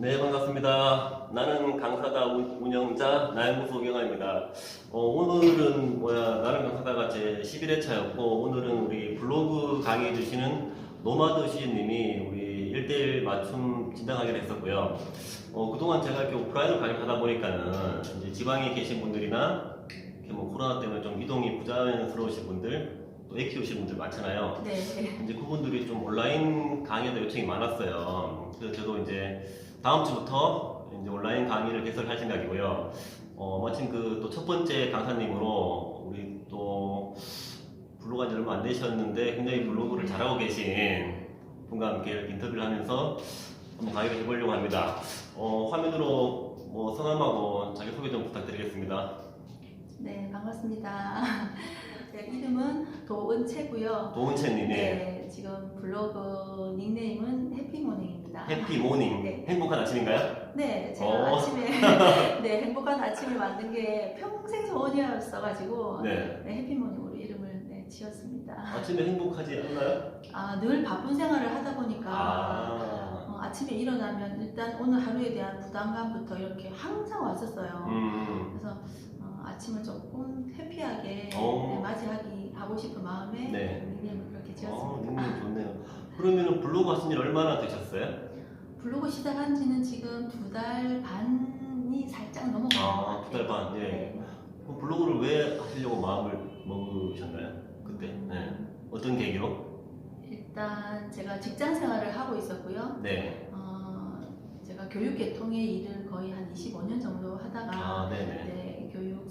네, 반갑습니다. 나는 강사다 운- 운영자 나영무소 경아입니다. 어, 오늘은 뭐야, 나는 강사다가 제 11회 차였고, 오늘은 우리 블로그 강의 주시는 노마드 시인님이 우리 1대1 맞춤 진단하기로 했었고요. 어, 그동안 제가 이렇게 오프라인으로 강의하다 보니까는 이제 지방에 계신 분들이나 이렇게 뭐 코로나 때문에 좀 이동이 부자연스러우신 분들, 또애 키우시는 분들 많잖아요. 네. 이제 그분들이 좀 온라인 강의에도 요청이 많았어요. 그래서 저도 이제 다음 주부터 이제 온라인 강의를 개설할 생각이고요. 어, 마침 그 또 첫 번째 강사님으로 우리 또 블로그가 얼마 안 되셨는데 굉장히 블로그를 잘하고 계신 분과 함께 인터뷰를 하면서 한번 강의를 해보려고 합니다. 어, 화면으로 뭐 성함하고 자기소개 좀 부탁드리겠습니다. 네, 반갑습니다. 네, 이름은 도은채고요. 도은채님, 네. 네, 지금 블로그 닉네임은 해피모닝입니다. 해피 모닝. 네. 행복한 아침인가요? 네, 제가 어. 아침에 네, 행복한 아침을 만든 게 평생 소원이었어가지고 네. 네, 해피모닝으로 이름을 네, 지었습니다. 아침에 행복하지 않나요? 아, 늘 바쁜 생활을 하다 보니까 아, 어, 아침에 일어나면 일단 오늘 하루에 대한 부담감부터 이렇게 항상 왔었어요. 음, 그래서 어, 아침을 조금 해피하게 어. 네, 맞이하기 하고 싶은 마음에 네. 닉네임을 그렇게 어, 지었습니다. 닉네임 좋네요. 그러면은 블로그 하신 지 얼마나 되셨어요? 블로그 시작한 지는 지금 두 달 반이 살짝 넘어간 것 아, 같아요. 두 달 반, 예. 네. 그럼 블로그를 왜 하시려고 마음을 먹으셨나요? 그때, 네. 어떤 계기로? 일단 제가 직장 생활을 하고 있었고요. 네. 어, 제가 교육계통의 일을 거의 한 25년 정도 하다가 아, 네네.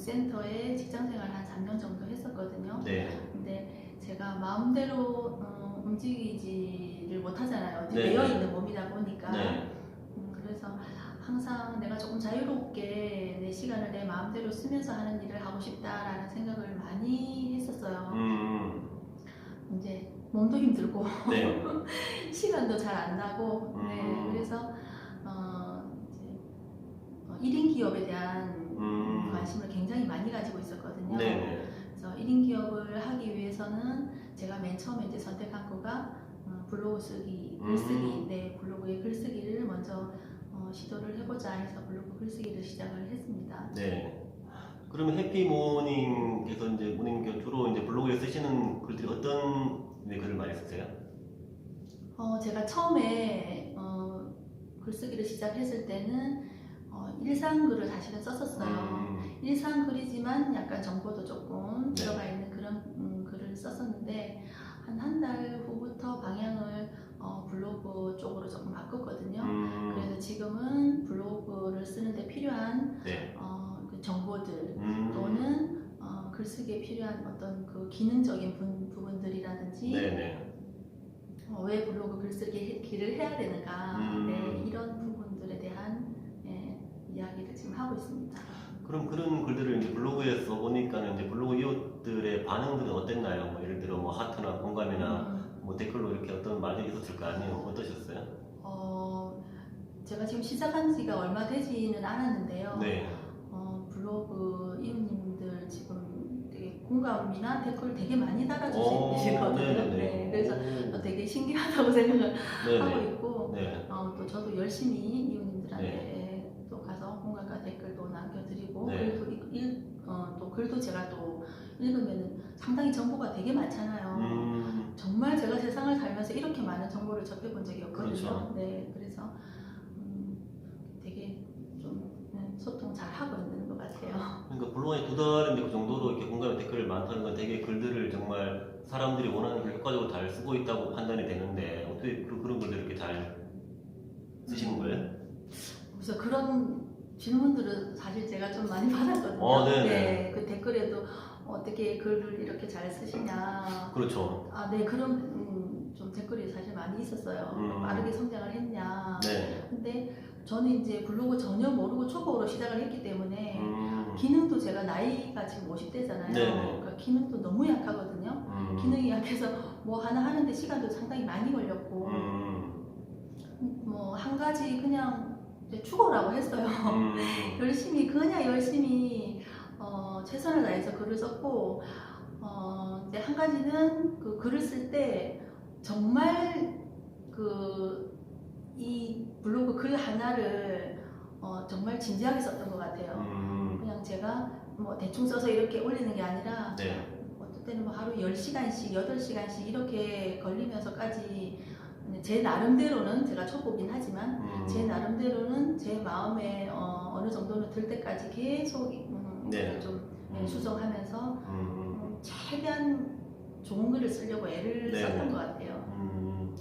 네, 교육센터에 직장 생활 한 3년 정도 했었거든요. 네. 근데 제가 마음대로 어, 움직이지를 못하잖아요. 네. 되어 있는 몸이다 보니까. 네. 음, 그래서 항상 내가 조금 자유롭게 내 시간을 내 마음대로 쓰면서 하는 일을 하고 싶다라는 생각을 많이 했었어요. 음, 이제 몸도 힘들고 네. 시간도 잘 안 나고 네, 음. 그래서 어, 이제 어, 1인 기업에 대한 음, 관심을 굉장히 많이 가지고 있었거든요. 네네. 그래서 1인 기업을 하기 위해서는 제가 맨 처음에 이제 선택한 거가 어, 블로그 쓰기, 글쓰기, 음. 네, 블로그의 글쓰기를 먼저 어, 시도를 해보자 해서 블로그 글쓰기를 시작을 했습니다. 네. 그러면 해피모닝께서 이제 모닝 주로 이제 블로그에 쓰시는 글들이 어떤 네, 글을 많이 쓰세요? 어, 제가 처음에 어, 글쓰기를 시작했을 때는 어, 일상 글을 사실은 썼었어요. 음, 일상 글이지만 약간 정보도 조금 네. 들어가 있는 그런 음, 글을 썼었는데 한 한 달 후부터 방향을 어, 블로그 쪽으로 조금 바꿨거든요. 음, 그래서 지금은 블로그를 쓰는데 필요한 네. 어, 그 정보들 음, 또는 어, 글쓰기에 필요한 어떤 그 기능적인 부, 부분들이라든지 네네. 어, 왜 블로그 글쓰기를 해야 되는가 음. 네, 이런 부분들에 대한 예, 이야기를 지금 하고 있습니다. 그럼 그런 글들을 이제 블로그에 써보니까는 이제 블로그 이웃들의 반응들은 어땠나요? 뭐 예를 들어 뭐 하트나 공감이나 음, 뭐 댓글로 이렇게 어떤 말이 있었을 거 아니에요? 어떠셨어요? 어, 제가 지금 시작한 지가 얼마 되지는 않았는데요. 네. 어, 블로그 이웃님들 지금 되게 공감이나 댓글 되게 많이 오, 달아주시거든요. 네네네. 네, 그래서 오, 어, 되게 신기하다고 생각을 하고 네네. 있고 네. 어, 또 저도 열심히 이웃님들한테 또 가서 공감과 댓글도 남겨드리고 네. 그리고 이- 일, 어, 또 글도 제가 또 읽으면 상당히 정보가 되게 많잖아요. 음, 정말 제가 세상을 살면서 이렇게 많은 정보를 접해본 적이 없거든요. 그렇죠. 네, 그래서 음, 되게 좀 네, 소통 잘 하고 있는 것 같아요. 그러니까 블로그에 두 달인데 그 정도로 이렇게 공감의 댓글을 많다는 건 되게 글들을 정말 사람들이 원하는 걸 효과적으로 잘 쓰고 있다고 판단이 되는데 어떻게 그, 그런 글들을 이렇게 잘 쓰시는 거예요? 그래서 그런 질문들은 사실 제가 좀 많이 받았거든요. 어, 네네. 네, 그 댓글에도 어떻게 글을 이렇게 잘 쓰시냐. 그렇죠. 아, 네, 그런 음, 좀 댓글이 사실 많이 있었어요. 음. 빠르게 성장을 했냐. 네. 근데 저는 이제 블로그 전혀 모르고 초보로 시작을 했기 때문에 음, 기능도 제가 나이가 지금 50대잖아요. 네네. 그러니까 기능도 너무 약하거든요. 음, 기능이 약해서 뭐 하나 하는데 시간도 상당히 많이 걸렸고 음, 뭐 한 가지 그냥 죽어라고 했어요. 음, 열심히 그냥 열심히 어, 최선을 다해서 글을 썼고 어, 이제 한 가지는 그 글을 쓸 때 정말 그 이 블로그 글한 하나를 어, 정말 진지하게 썼던 것 같아요. 음, 그냥 제가 뭐 대충 써서 이렇게 올리는 게 아니라 네. 어떨 때는 뭐 하루 10시간씩, 8시간씩 이렇게 걸리면서까지 제 나름대로는 제가 초보긴 하지만 음, 제 나름대로는 제 마음에 어, 어느 정도는 들 때까지 계속 음, 네. 좀 음. 수정하면서 음, 음, 음, 최대한 좋은 글을 쓰려고 애를 네. 썼던 것 같아요. 음.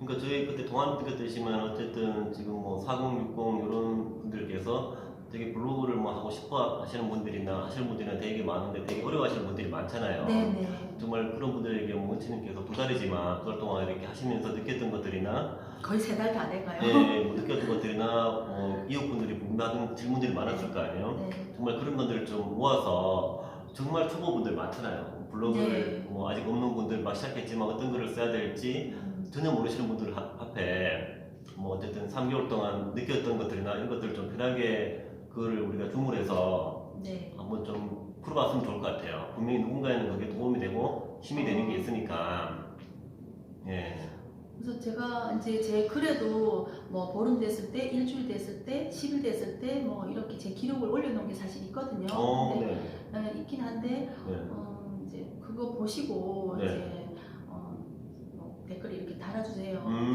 그러니까 저희 그때 동안 느꼈듯이만 어쨌든 지금 뭐 4060 이런 분들께서 되게 블로그를 뭐 하고 싶어 하시는 분들이나 하시는 분들이나 되게 많은데 되게 어려워하시는 분들이 많잖아요. 네네. 정말 그런 분들에게 뭐 원치님께서 두 달이지만 두 달 동안 이렇게 하시면서 느꼈던 것들이나 거의 세 달 다 돼가요. 예, 뭐 느꼈던 것들이나 뭐 이웃분들이 궁금하던 질문들이 많았을 거 아니에요. 네. 정말 그런 분들을 좀 모아서 정말 초보분들 많잖아요. 블로그를 네. 뭐 아직 없는 분들 막 시작했지만 어떤 글을 써야 될지 음, 전혀 모르시는 분들 하- 앞에 뭐 어쨌든 3개월 동안 느꼈던 것들이나 이런 것들을 좀 편하게 그거를 우리가 줌을해서 네. 한번 좀 풀어봤으면 좋을 것 같아요. 분명히 누군가에는 그게 도움이 되고 힘이 되는 게 있으니까 예. 그래서 제가 이제 제 글에도 뭐 보름 됐을 때, 일주일 됐을 때, 10일 됐을 때 뭐 이렇게 제 기록을 올려놓은 게 사실 있거든요. 어, 근데 네. 어, 있긴 한데 네. 어, 이제 그거 보시고 네. 이제 어, 뭐 댓글 이렇게 달아주세요. 음.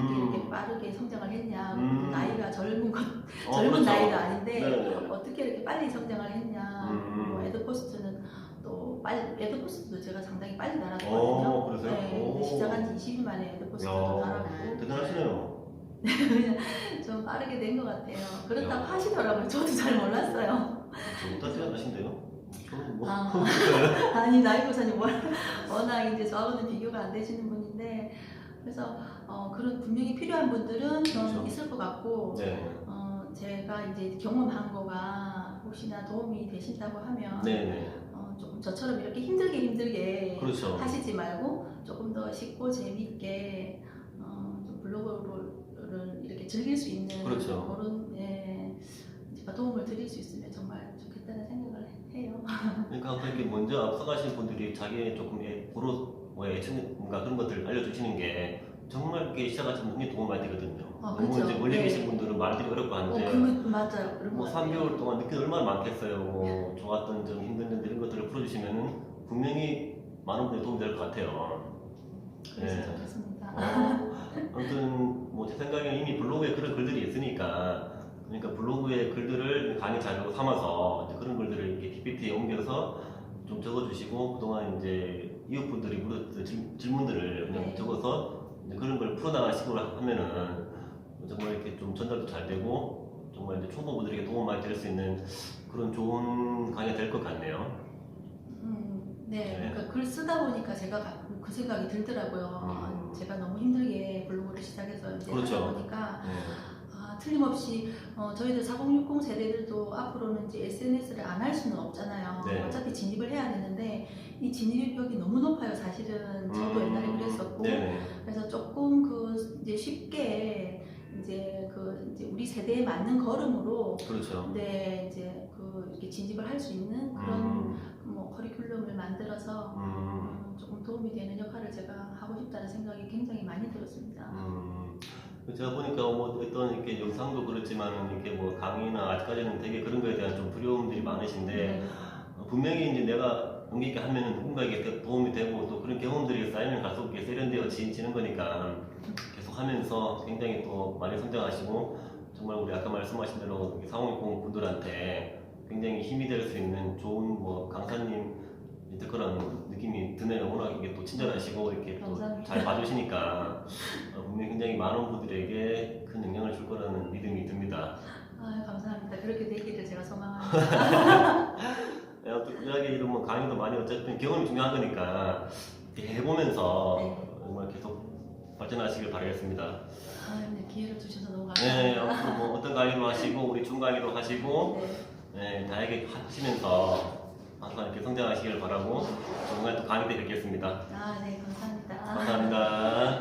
빠르게 성장을 했냐. 음. 나이가 젊은 것 어, 젊은 그렇죠. 나이가 아닌데 네네. 어떻게 이렇게 빨리 성장을 했냐. 음. 뭐 에드포스트는 또 빨리 에드포스트도 제가 상당히 빨리 어, 달았거든요. 그러세요? 네, 오. 시작한 지 20일 만에 에드포스트도 야, 달았고 대단하시네요. 좀 빠르게 된 것 같아요. 그렇다고 야. 하시더라고요. 저도 잘 몰랐어요. 저보다 대단하신데요? 뭐 아. 아니 나이 보사님 워낙 이제 저하고는 비교가 안 되시는 분인데 그래서 어, 그런 분명히 필요한 분들은 좀 그렇죠. 있을 것 같고 네. 어, 제가 이제 경험한 거가 혹시나 도움이 되신다고 하면 네네. 어, 조금 저처럼 이렇게 힘들게 힘들게 그렇죠. 하시지 말고 조금 더 쉽고 재미있게 어, 좀 블로그를 이렇게 즐길 수 있는 그렇죠. 그런 예, 제가 도움을 드릴 수 있으면 정말 좋겠다는 생각을 해요. 그러니까 그렇게 먼저 앞서가신 분들이 자기의 조금 애, 보로 뭐야 애청인가 그런 것들 알려주시는 게 정말 이렇게 시작하시는 분이 도움 많이 되거든요. 아, 너무 그렇죠. 이제 멀리 네. 계신 분들은 말들이 어렵고 어, 한데 그 맞아요. 그런 뭐 것 같아요. 3개월 동안 느낀 얼마나 많겠어요. 뭐 좋았던 점, 힘든 점 이런 것들을 풀어주시면은 분명히 많은 분이 도움 될것 같아요. 그래서 네. 좋겠습니다. 어, 아무튼 뭐 제 생각에는 이미 블로그에 그런 글들이 있으니까 그러니까 블로그의 글들을 강의 자료로 삼아서 이제 그런 글들을 이렇게 PPT에 옮겨서 좀 적어주시고 그동안 이제 이웃분들이 물었던 질- 질문들을 그냥 네. 적어서 그런 걸 풀어나가는 식으로 하면은 정말 이렇게 좀 전달도 잘 되고 정말 이제 초보분들에게 도움 많이 될 수 있는 그런 좋은 강의가 될 것 같네요. 음, 네, 네. 그러니까 글 쓰다 보니까 제가 그 생각이 들더라고요. 음. 아, 제가 너무 힘들게 블로그를 시작해서 이제 그렇죠. 하다 보니까 네. 아, 틀림없이 어, 저희들 4060 세대들도 앞으로는 이제 SNS를 안 할 수는 없잖아요. 네. 어차피 진입을 해야 되는데 이 진입력이 너무 높아요. 사실은 저도 음, 옛날에 그랬었고 네네. 그래서 조금 그 이제 쉽게 이제 그 이제 우리 세대에 맞는 걸음으로 그렇죠. 네 이제 그 이렇게 진입을 할 수 있는 그런 음, 뭐 커리큘럼을 만들어서 음. 어, 조금 도움이 되는 역할을 제가 하고 싶다는 생각이 굉장히 많이 들었습니다. 음, 제가 보니까 뭐 어떤 이렇게 영상도 그렇지만 이렇게 뭐 강의나 아직까지는 되게 그런 거에 대한 좀 두려움들이 많으신데 네. 어, 분명히 이제 내가 용기 있게 하면은 누군가에게 도움이 되고 또 그런 경험들이 쌓이면 갈수록 이렇게 세련되어 지는 거니까 계속 하면서 굉장히 또 많이 성장하시고 정말 우리 아까 말씀하신 대로 상호공 분들한테 굉장히 힘이 될 수 있는 좋은 뭐 강사님 그런 느낌이 드네요. 워낙 이게 또 친절하시고 이렇게 또. 잘 봐주시니까 어, 분명히 굉장히 많은 분들에게 큰 영향을 줄 거라는 믿음이 듭니다. 아, 감사합니다. 그렇게 되기를 제가 소망합니다. 네, 아무튼 이야기 이런 뭐 강의도 많이 어쨌든 경험이 중요한 거니까 이렇게 해보면서 네. 정말 계속 발전하시길 바라겠습니다. 아, 네, 기회를 주셔서 너무 네, 감사합니다. 앞으로 뭐 어떤 강의도 하시고 우리 중 강의도 하시고 네. 네, 다양하게 하시면서 항상 이렇게 성장하시길 바라고 정말 또 강의 때 뵙겠습니다. 아, 네, 감사합니다. 감사합니다.